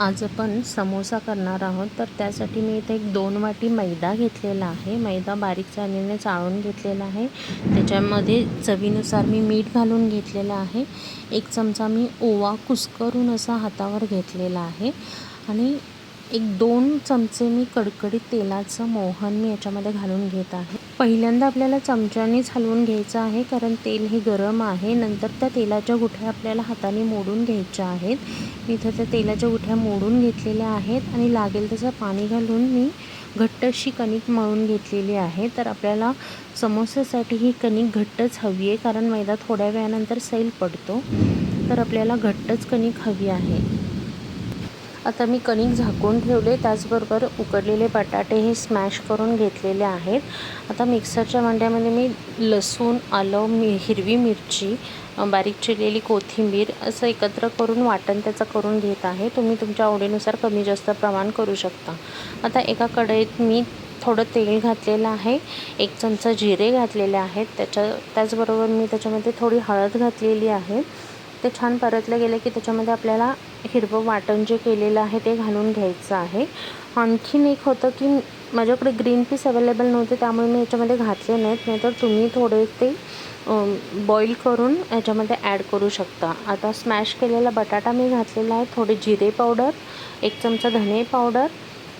आज आपण समोसा करणार आहोत. तर त्यासाठी मी इथे एक दोन वाटी मैदा घेतलेला आहे. मैदा बारीक चाळणीने चाळून घेतलेला आहे. त्याच्यामध्ये चवीनुसार मी मीठ घालून घेतलेलं आहे. एक चमचा मी ओवा कुस्करून असा हातावर घेतलेला आहे. आणि एक दोन चमचे मी कडकडीत तेलाचं मोहन मी याच्यामध्ये घालून घेत आहे. पहिल्यांदा आपल्याला चमच्यानेच हलवून घ्यायचं आहे कारण तेल हे गरम आहे. नंतर त्या तेलाच्या गुठ्या आपल्याला हाताने मोडून घ्यायच्या आहेत. मी इथं त्या तेलाच्या गुठ्या मोडून घेतलेल्या आहेत आणि लागेल तसं पाणी घालून मी घट्ट अशी कणिक मळून घेतलेली आहे. तर आपल्याला समोस्यासाठी ही कणिक घट्टच हवी आहे कारण मैदा थोड्या वेळानंतर सैल पडतो. तर आपल्याला घट्टच कणिक हवी आहे. आता मी कणिक झाकून ठेवले. त्याचबरोबर उकडलेले बटाटे हे स्मॅश करून घेतलेले आहेत. आता मिक्सरच्या भांड्यामध्ये मी लसूण आलं मी हिरवी मिरची बारीक चिरलेली कोथिंबीर असं एकत्र करून वाटण त्याचं करून घेत आहे. तुम्ही तुमच्या आवडीनुसार कमी जास्त प्रमाण करू शकता. आता एका कढईत मी थोडं तेल घातलेलं आहे. एक चमचा जिरे घातलेले आहेत. त्याच्या त्याचबरोबर मी त्याच्यामध्ये थोडी हळद घातलेली आहे. ते छान परतलं गेलं की त्याच्यामध्ये आपल्याला हिरवं वाटण जे केलेलं आहे ते घालून घ्यायचं आहे. आणखीन एक होतं की माझ्याकडे ग्रीन पीस अवेलेबल नव्हते त्यामुळे मी याच्यामध्ये घातले नाहीत. नाहीतर तुम्ही थोडे ते बॉईल करून याच्यामध्ये ॲड करू शकता. आता स्मॅश केलेला बटाटा मी घातलेला आहे थोडे जिरे पावडर एक चमचा धने पावडर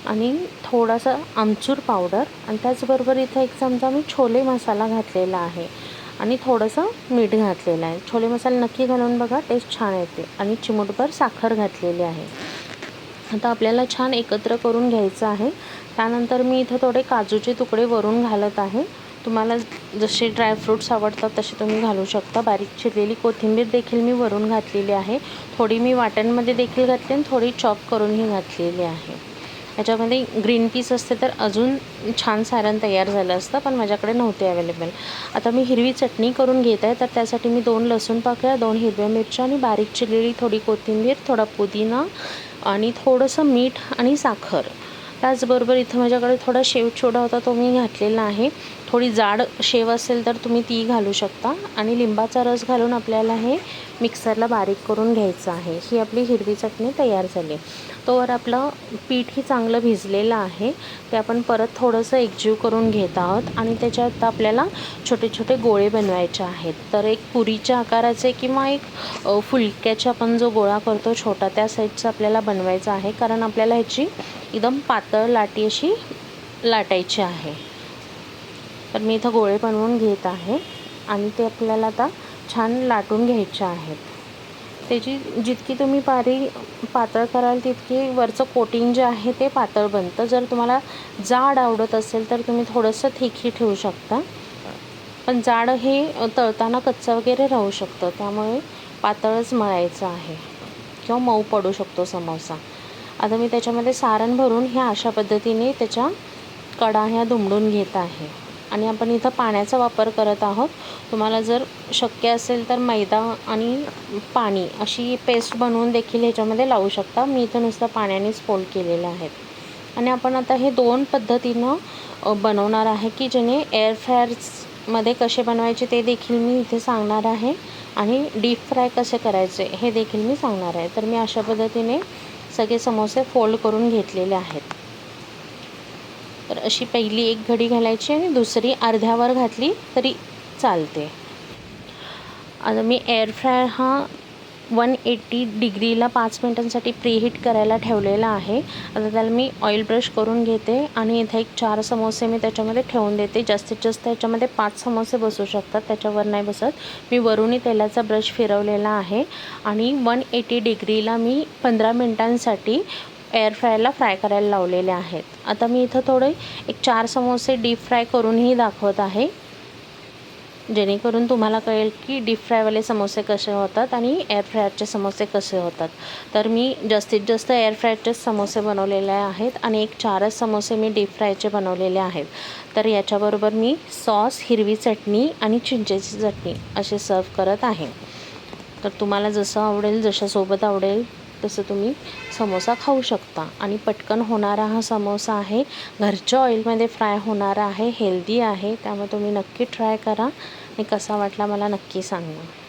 आणि थोडासा आमचूर पावडर आणि त्याचबरोबर इथं एक चमचा मी छोले मसाला घातलेला आहे. आणि थोडंसं मीठ घातलेलं आहे. छोले मसाले नक्की घालून बघा टेस्ट छान येते. आणि चिमूटभर साखर घातलेली आहे. आता आपल्याला छान एकत्र करून घ्यायचं आहे. त्यानंतर मी इथं थोडे काजूचे तुकडे वरून घालत आहे. तुम्हाला जसे ड्रायफ्रूट्स आवडतात तसे तुम्ही घालू शकता. बारीक चिरलेली कोथिंबीर देखील मी वरून घातलेली आहे. थोडी मी वाटणमध्ये देखील घातली आणि थोडी चॉप करूनही घातलेली आहे. ह्याच्यामध्ये ग्रीन पीस असते तर अजून छान सारण तयार झालं असतं पण माझ्याकडे नव्हते अवेलेबल आता मी हिरवी चटणी करून घेत आहे तर त्यासाठी मी दोन लसूण पाकळ्या दोन हिरव्या मिरच्या आणि बारीक चिरलेली थोडी कोथिंबीर थोडा पुदिना आणि थोडंसं मीठ आणि साखर. त्याचबरोबर इथं माझ्याकडे थोडा शेव छोडा होता तो मी घातलेला आहे. थोडी जाड शेव असेल तर तुम्ही ती घालू शकता. आणि लिंबाचा रस घालून आपल्याला हे मिक्सरला बारीक करून घ्यायचं आहे. ही आपली हिरवी चटणी तयार झाली. तोवर आपलं पीठही चांगलं भिजलेलं आहे. ते आपण परत थोडंसं एकजीव करून घेत आहोत आणि त्याच्यात आपल्याला छोटे छोटे गोळे बनवायचे आहेत. तर एक पुरीच्या आकाराचे किंवा एक फुलक्याचा आपण जो गोळा करतो छोटा त्या साईजचा आपल्याला बनवायचा आहे. कारण आपल्याला ह्याची एकदम पातळ लाटी अशी लाटायची आहे. तर मी इथं गोळे बनवून घेत आहे आणि ते आपल्याला आता छान लाटून घ्यायचे आहेत. त्याची जितकी तुम्ही पारी पातळ कराल तितकी वरचं कोटिंग जे आहे ते पातळ बनतं. जर तुम्हाला जाड आवडत असेल तर तुम्ही थोडंसं थिकही ठेवू शकता. पण जाड हे तळताना कच्चं वगैरे राहू शकतं. त्यामुळे पातळच मळायचं आहे. किंवा मऊ पडू शकतो समोसा. आता मी त्याच्यामध्ये सारण भरून ह्या अशा पद्धतीने त्याच्या कडा ह्या दुमडून घेत आहे. आणि आपण इथं पाण्याचा वापर करत आहोत. तुम्हाला जर शक्य असेल तर मैदा आणि पाणी अशी पेस्ट बनवून देखील ह्याच्यामध्ये लावू शकता. मी इथं नुसतं पाण्यानेच फोल्ड केलेलं आहेत आणि आपण आता हे दोन पद्धतीनं बनवणार आहे की ज्याने एअर फ्रायर्समध्ये कसे बनवायचे ते देखील मी इथे सांगणार आहे. आणि डीप फ्राय कसे करायचे हे देखील मी सांगणार आहे. तर मी अशा पद्धतीने सगळे समोसे फोल्ड करून घेतलेले आहेत. तर अशी पहिली एक घडी घालायची आणि दुसरी अर्ध्यावर घातली तरी चालते. आता मी एअर फ्राय हा वन एटी डिग्रीला पाच मिनटांसाठी प्रीहीट करायला ठेवलेला आहे. आता त्याला मी ऑइल ब्रश करून घेते आणि इथे एक चार समोसे मी त्याच्यामध्ये ठेवून देते. जास्तीत जास्त याच्यामध्ये पाच समोसे बसू शकतात त्याच्यावर नाही बसत. मी वरूनही तेलाचा ब्रश फिरवलेला आहे. आणि वन एटी डिग्रीला मी पंधरा मिनटांसाठी एअर फ्रायला फ्राय करायला लावलेले आहेत. आता मी इथं थोडे एक चार समोसे डीप फ्राय करूनही दाखवत आहे. जेणेकरून तुम्हाला कळेल की डीप फ्रायवाले समोसे कसे होतात आणि एअर फ्रायरचे समोसे कसे होतात. तर मी जास्तीत जास्त एअर फ्रायरचेच समोसे बनवलेले आहेत आणि एक चारच समोसे मी डीप फ्रायचे बनवलेले आहेत. तर याच्याबरोबर मी सॉस हिरवी चटणी आणि चिंचेची चटणी असे सर्व करत आहे. तर तुम्हाला जसं आवडेल जशासोबत आवडेल तसं तुम्ही समोसा खाऊ शकता. आणि पटकन होणारा हा समोसा आहे. घरच्या ऑइलमध्ये फ्राय होणारा आहे हेल्दी आहे. त्यामुळे तुम्ही नक्की ट्राय करा. आणि कसा वाटला मला नक्की सांगा.